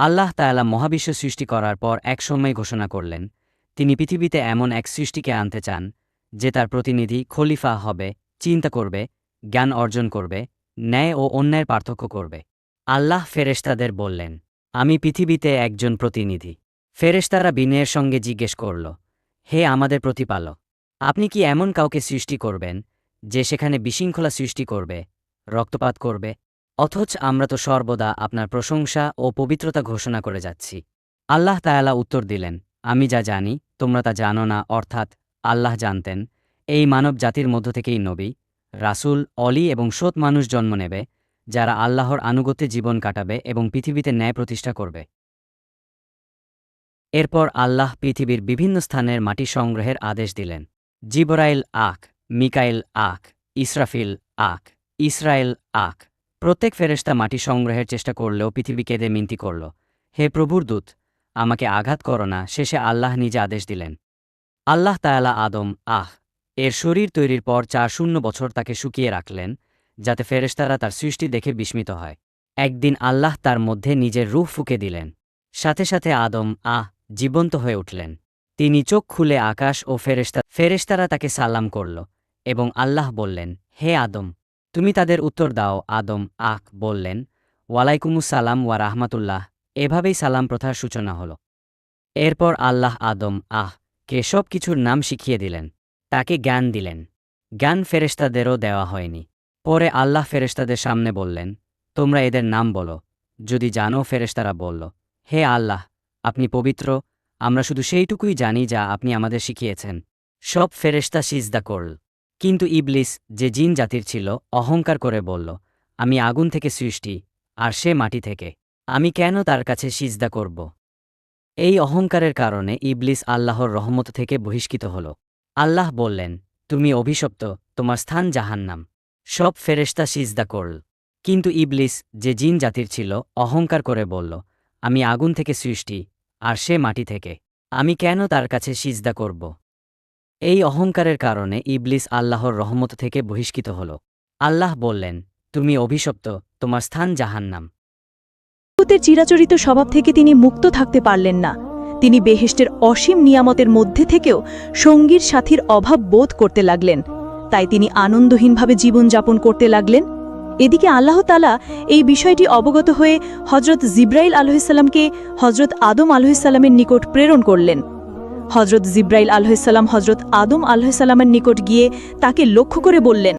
আল্লাহ তায়ালা মহাবিশ্ব সৃষ্টি করার পর এক সময় ঘোষণা করলেন, তিনি পৃথিবীতে এমন এক সৃষ্টিকে আনতে চান, যে তার প্রতিনিধি খলিফা হবে, চিন্তা করবে, জ্ঞান অর্জন করবে, ন্যায় ও অন্যায়ের পার্থক্য করবে। আল্লাহ ফেরেশতাদের বললেন, আমি পৃথিবীতে একজন প্রতিনিধি। ফেরেশতারা বিনয়ের সঙ্গে জিজ্ঞেস করল, হে আমাদের প্রতিপালক, আপনি কি এমন কাউকে সৃষ্টি করবেন, যে সেখানে বিশৃঙ্খলা সৃষ্টি করবে, রক্তপাত করবে অথচ আমরা তো সর্বদা আপনার প্রশংসা ও পবিত্রতা ঘোষণা করে যাচ্ছি। আল্লাহ তায়ালা উত্তর দিলেন, আমি যা জানি, তোমরা তা জানো না, অর্থাৎ আল্লাহ জানতেন, এই মানব জাতির মধ্য থেকেই নবী, রাসূল, অলি এবং সৎ মানুষ জন্ম নেবে, যারা আল্লাহর আনুগত্যে জীবন কাটাবে এবং পৃথিবীতে ন্যায় প্রতিষ্ঠা করবে। এরপর আল্লাহ পৃথিবীর বিভিন্ন স্থানের মাটি সংগ্রহের আদেশ দিলেন। জিবরাইল আখ, মিকাইল আখ, ইসরাফিল আখ ইসরায়েল আখ প্রত্যেক ফেরেশতা মাটি সংগ্রহের চেষ্টা করলেও পৃথিবী কেঁদে মিনতি করল। হে প্রভুর দূত, আমাকে আঘাত করো না, শেষে আল্লাহ নিজে আদেশ দিলেন। আল্লাহ তায়ালা আদম, আহ, এর শরীর তৈরির পর চার শূন্য বছর তাকে শুকিয়ে রাখলেন, যাতে ফেরেশতারা তার সৃষ্টি দেখে বিস্মিত হয়। একদিন আল্লাহ তার মধ্যে নিজের রূহ ফুকে দিলেন। সাথে সাথে আদম, আহ, জীবন্ত হয়ে উঠলেন। তিনি চোখ খুলে আকাশ ও ফেরেশতা, ফেরেশতারা তাকে সালাম করল এবং আল্লাহ বললেন, হে আদম তুমি তাদের উত্তর দাও, আদম আক বললেন ওয়ালাইকুমুসালাম ওয়া রাহমাতুল্লাহ। এভাবেই সালাম প্রথার সূচনা হল। এরপর আল্লাহ আদম, আহ, কে সব কিছুর নাম শিখিয়ে দিলেন। তাকে জ্ঞান দিলেন। জ্ঞান ফেরেশতাদেরও দেওয়া হয়নি। পরে আল্লাহ ফেরেশতাদের সামনে বললেন, তোমরা এদের নাম বলো। যদি জানো, ফেরেশতারা বলল, হে আল্লাহ, আপনি পবিত্র। আমরা শুধু সেইটুকুই জানি যা আপনি আমাদের শিখিয়েছেন। সব ফেরেশতা সিজদা করল। কিন্তু ইবলিস যে জিন জাতির ছিল, অহংকার করে বলল, আমি আগুন থেকে সৃষ্টি, আর সে মাটি থেকে। আমি কেন তার কাছে সিজদা করব? এই অহংকারের কারণে ইবলিস আল্লাহর রহমত থেকে বহিষ্কৃত হল। আল্লাহ বললেন, তুমি অভিশপ্ত, তোমার স্থান জাহান্নাম। সব ফেরেশতা সিজদা করল। কিন্তু ইবলিস যে জিন জাতির ছিল, অহংকার করে বলল, আমি আগুন থেকে সৃষ্টি, আর সে মাটি থেকে। আমি কেন তার কাছে সিজদা করব? এই অহংকারের কারণে ইবলিস আল্লাহর রহমত থেকে বহিষ্কৃত হল। আল্লাহ বললেন, তুমি অভিশপ্ত, তোমার স্থান জাহান্নাম। মহব্বতের চিরাচরিত স্বভাব থেকে তিনি মুক্ত থাকতে পারলেন না। তিনি বেহেষ্টের অসীম নিয়ামতের মধ্যে থেকেও সঙ্গীর সাথীর অভাব বোধ করতে লাগলেন। তাই তিনি আনন্দহীনভাবে জীবনযাপন করতে লাগলেন। এদিকে আল্লাহ তালা এই বিষয়টি অবগত হয়ে হজরত জিব্রাইল আলহিসাল্লামকে হজরত আদম আলহিসাল্লামের নিকট প্রেরণ করলেন। হজরত জিব্রাইল আলহিসাল্লাম হজরত আদম আলহিসাল্লামের নিকট গিয়ে তাকে লক্ষ্য করে বললেন